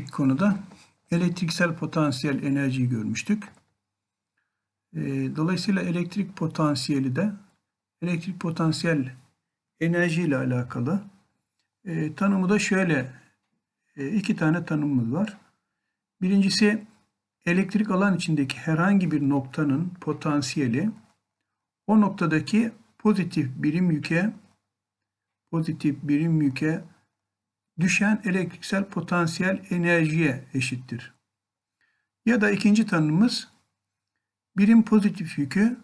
İlk konuda elektriksel potansiyel enerjiyi görmüştük. Ee, Dolayısıyla elektrik potansiyeli de elektrik potansiyel enerji ile alakalı. Ee, Tanımı da şöyle e, iki tane tanımımız var. Birincisi elektrik alan içindeki herhangi bir noktanın potansiyeli o noktadaki pozitif birim yüke pozitif birim yüke düşen elektriksel potansiyel enerjiye eşittir. Ya da ikinci tanımımız birim pozitif yükü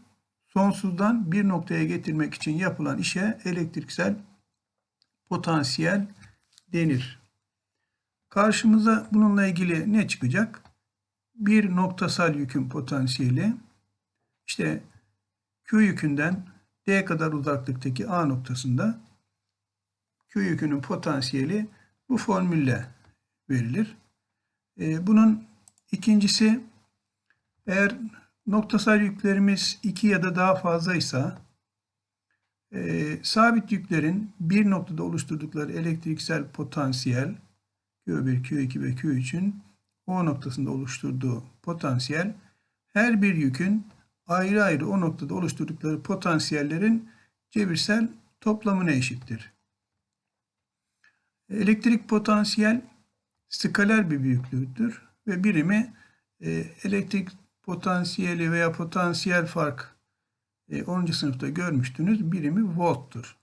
sonsuzdan bir noktaya getirmek için yapılan işe elektriksel potansiyel denir. Karşımıza bununla ilgili ne çıkacak? Bir noktasal yükün potansiyeli işte Q yükünden D kadar uzaklıktaki A noktasında Q yükünün potansiyeli bu formülle verilir. Ee, bunun ikincisi eğer noktasal yüklerimiz 2 ya da daha fazlaysa e, sabit yüklerin bir noktada oluşturdukları elektriksel potansiyel Q1, Q2 ve Q3'ün O noktasında oluşturduğu potansiyel her bir yükün ayrı ayrı o noktada oluşturdukları potansiyellerin cebirsel toplamına eşittir. Elektrik potansiyel skaler bir büyüklüktür ve birimi e, elektrik potansiyeli veya potansiyel fark e, 10. sınıfta görmüştünüz birimi volttur.